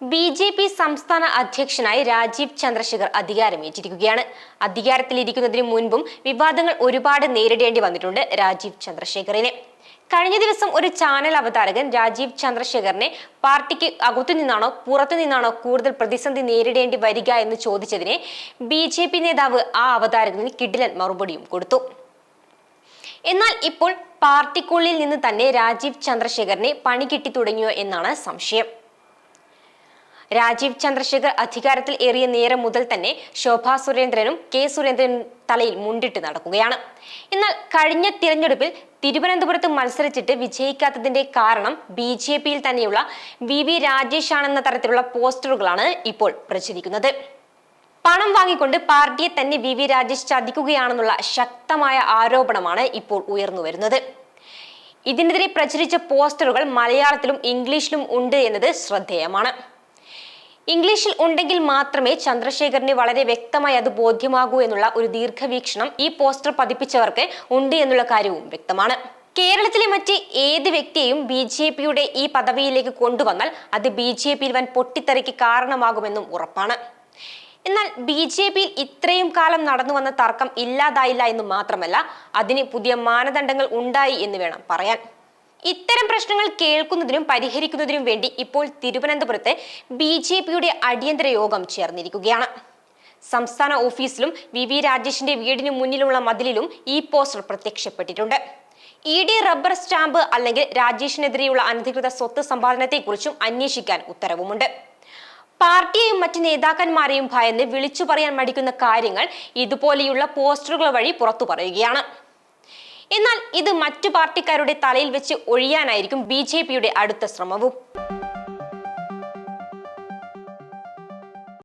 B J P സംസ്ഥാന അധ്യക്ഷനായി രാജീവ് ചന്ദ്രശേഖർ അധികാരമേറ്റിരിക്കുകയാണ്. അധികാരത്തിലിരിക്കുന്നതിന് മുൻപും വിവാദങ്ങൾ ഒരുപാട് നേരിടേണ്ടി വന്നിട്ടുണ്ട് രാജീവ് ചന്ദ്രശേഖറിനെ. കഴിഞ്ഞ ദിവസം ഒരു ചാനൽ അവതാരകൻ രാജീവ് ചന്ദ്രശേഖറിനെ പാർട്ടിക്ക് അകത്തു നിന്നാണോ പുറത്തു നിന്നാണോ കൂടുതൽ പ്രതിസന്ധി നേരിടേണ്ടി വരിക എന്ന് ചോദിച്ചതിനെ ബി ജെ പി നേതാവ് ആ അവതാരകന് കിഡിലൻ മറുപടിയും കൊടുത്തു. എന്നാൽ ഇപ്പോൾ പാർട്ടിക്കുള്ളിൽ നിന്ന് തന്നെ രാജീവ് ചന്ദ്രശേഖറിനെ പണി കിട്ടി തുടങ്ങിയോ എന്നാണ് സംശയം. രാജീവ് ചന്ദ്രശേഖർ അധികാരത്തിൽ ഏറിയ നേരം മുതൽ തന്നെ ശോഭാ സുരേന്ദ്രനും കെ സുരേന്ദ്രനും തലയിൽ മുണ്ടിട്ട് നടക്കുകയാണ്. എന്നാൽ കഴിഞ്ഞ തിരഞ്ഞെടുപ്പിൽ തിരുവനന്തപുരത്ത് മത്സരിച്ചിട്ട് വിജയിക്കാത്തതിന്റെ കാരണം ബി ജെ പിയിൽ തന്നെയുള്ള വി വി രാജേഷ് ആണെന്ന തരത്തിലുള്ള പോസ്റ്ററുകളാണ് ഇപ്പോൾ പ്രചരിക്കുന്നത്. പണം വാങ്ങിക്കൊണ്ട് പാർട്ടിയെ തന്നെ വി വി രാജേഷ് ചതിക്കുകയാണെന്നുള്ള ശക്തമായ ആരോപണമാണ് ഇപ്പോൾ ഉയർന്നു വരുന്നത്. ഇതിനെതിരെ പ്രചരിച്ച പോസ്റ്ററുകൾ മലയാളത്തിലും ഇംഗ്ലീഷിലും ഉണ്ട് എന്നത് ശ്രദ്ധേയമാണ്. ഇംഗ്ലീഷിൽ ഉണ്ടെങ്കിൽ മാത്രമേ ചന്ദ്രശേഖരന് വളരെ വ്യക്തമായി അത് ബോധ്യമാകൂ എന്നുള്ള ഒരു ദീർഘവീക്ഷണം ഈ പോസ്റ്റർ പതിപ്പിച്ചവർക്ക് ഉണ്ട് എന്നുള്ള കാര്യവും വ്യക്തമാണ്. കേരളത്തിലെ മറ്റ് ഏത് വ്യക്തിയെയും ബി ജെ പിയുടെ ഈ പദവിയിലേക്ക് കൊണ്ടുവന്നാൽ അത് ബി ജെ പിയിൽ വൻ പൊട്ടിത്തെറിക്ക് കാരണമാകുമെന്നും ഉറപ്പാണ്. എന്നാൽ ബി ജെ പിയിൽ ഇത്രയും കാലം നടന്നു വന്ന തർക്കം ഇല്ലാതായില്ല എന്ന് മാത്രമല്ല അതിന് പുതിയ മാനദണ്ഡങ്ങൾ ഉണ്ടായി എന്ന് വേണം പറയാൻ. ഇത്തരം പ്രശ്നങ്ങൾ കേൾക്കുന്നതിനും പരിഹരിക്കുന്നതിനും വേണ്ടി ഇപ്പോൾ തിരുവനന്തപുരത്ത് ബി ജെ പിയുടെ അടിയന്തര യോഗം ചേർന്നിരിക്കുകയാണ്. സംസ്ഥാന ഓഫീസിലും വി വി രാജേഷിന്റെ വീടിന് മുന്നിലുള്ള മതിലിലും ഈ പോസ്റ്റർ പ്രത്യക്ഷപ്പെട്ടിട്ടുണ്ട്. ഇ ഡി റബ്ബർ സ്റ്റാമ്പ് അല്ലെങ്കിൽ രാജേഷിനെതിരെയുള്ള അനധികൃത സ്വത്ത് സമ്പാദനത്തെക്കുറിച്ചും അന്വേഷിക്കാൻ ഉത്തരവുമുണ്ട്. പാർട്ടിയെയും മറ്റ് നേതാക്കന്മാരെയും ഭയന്ന് വിളിച്ചു പറയാൻ മടിക്കുന്ന കാര്യങ്ങൾ ഇതുപോലെയുള്ള പോസ്റ്ററുകൾ വഴി പുറത്തു പറയുകയാണ് എന്നാൽ ഇത് മറ്റു പാർട്ടിക്കാരുടെ തലയിൽ വെച്ച് ഒഴിയാനായിരിക്കും ബി അടുത്ത ശ്രമവും.